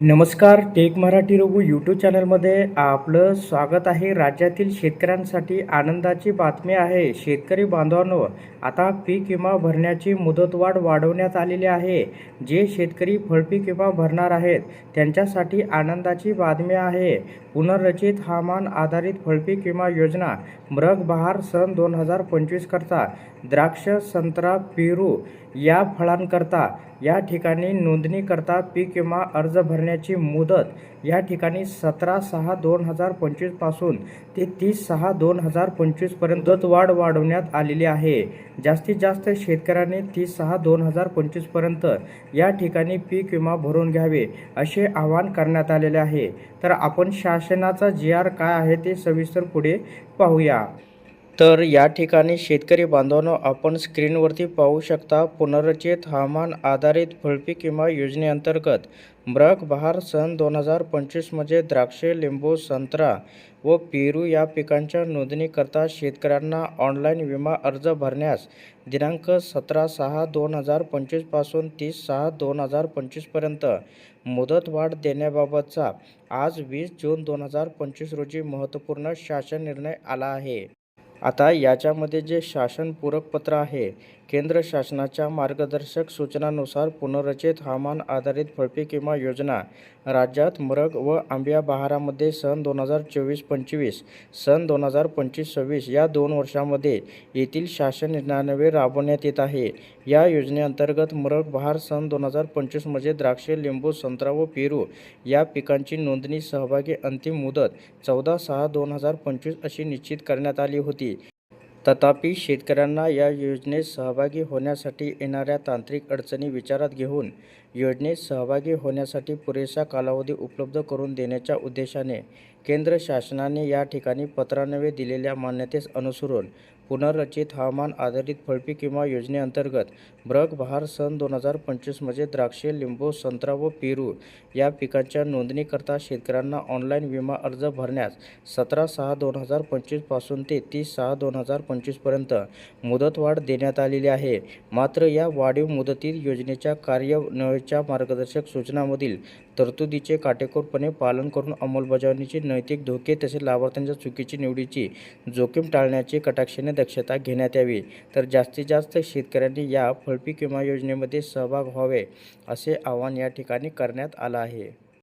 नमस्कार take Marathi Raghu YouTube चॅनलमध्ये आपलं स्वागत आहे. राज्यातील शेतकऱ्यांसाठी आनंदाची बातमी आहे. शेतकरी बांधवांनो आता पीक विमा भरण्याची मुदतवाढ वाढवण्यात आलेली आहे. जे शेतकरी फळपीक विमा भरणार आहेत त्यांच्यासाठी आनंदाची बातमी आहे. पुनर्रचित हवामान आधारित फळपीक विमा योजना मृग बहार सन दोन हजार पंचवीस करता द्राक्ष संत्रा पेरू या फळांकरता या ठिकाणी नोंदणीकरता पीक विमा अर्ज भरण्याची मुदत या ठिकाणी सतरा सहा दोन हजार पंचवीसपासून ते तीस सहा दोन हजार पंचवीसपर्यंत वाढ वाढवण्यात आलेली आहे. जास्तीत जास्त शेतकऱ्यांनी तीस सहा दोन हजार पंचवीसपर्यंत या ठिकाणी पीक विमा भरून घ्यावे असे आवाहन करण्यात आलेले आहे. तर आपण शासनाचा जी आर काय आहे ते सविस्तर पुढे पाहूया. तर या ठिकाणी शेतकरी बांधवांनो आपण स्क्रीनवरती पाहू शकता पुनर्रचित हवामान आधारित फळपीक विमा योजनेअंतर्गत ब्रक बहार सन दोन हजार पंचवीसमध्ये द्राक्षे लिंबू संत्रा व पेरू या पिकांच्या नोंदणीकरता शेतकऱ्यांना ऑनलाईन विमा अर्ज भरण्यास दिनांक सतरा सहा दोन हजार पंचवीसपासून तीस सहा दोन हजार पंचवीसपर्यंत मुदतवाढ देण्याबाबतचा आज वीस जून दोन हजार पंचवीस रोजी महत्त्वपूर्ण शासन निर्णय आला आहे. आता याच्यामध्ये जे शासन पूरकपत्र आहे केंद्र शासनाच्या मार्गदर्शक सूचनानुसार पुनर्रचित हवामान आधारित फळपीक विमा योजना राज्यात मरग व आंब्या बहारामध्ये सन दोन हजार चोवीस पंचवीस सन दोन हजार पंचवीस सव्वीस या दोन वर्षामध्ये येथील शासन निर्णयान्वये राबवण्यात येत आहे. या योजनेअंतर्गत मरग बहार सन दोन हजार पंचवीसमध्ये द्राक्षे लिंबू संत्रा व पेरू या पिकांची नोंदणी सहभागी अंतिम मुदत चौदा सहा दोन हजार पंचवीस अशी निश्चित करण्यात आली होती. तथापि शेतकऱ्यांना या योजनेत सहभागी होण्यासाठी येणाऱ्या तांत्रिक अडचणी विचारात घेऊन योजनेत सहभागी होण्यासाठी पुरेसा कालावधी उपलब्ध करून देण्याच्या उद्देशाने केंद्र शासनाने या ठिकाणी पत्रान्वये दिलेल्या मान्यतेस अनुसरून पुनर्रचित हवामान आधारित फळपीक विमा योजनेअंतर्गत ब्रग बहार सन दोन हजार पंचवीसमध्ये द्राक्षे लिंबू संत्रा व पेरू या पिकांच्या नोंदणीकरता शेतकऱ्यांना ऑनलाईन विमा अर्ज भरण्यास सतरा सहा दोन हजार पंचवीसपासून ते तीस सहा दोन हजार पंचवीसपर्यंत मुदतवाढ देण्यात आलेली आहे. मात्र या वाढीव मुदतीत योजनेच्या कार्यान्वयनाच्या मार्गदर्शक सूचनांमधील तरतुदीचे काटेकोरपणे पालन करून अंमलबजावणीचे नैतिक धोके तसेच लाभार्थ्यांच्या चुकीची निवडीची जोखीम टाळण्याची कटाक्षाने दक्षता घेण्यात यावी. तर जास्तीत जास्त शेतकऱ्यांनी या फळपीक विमा योजनेमध्ये सहभाग व्हावे असे आवाहन या ठिकाणी करण्यात आलं आहे.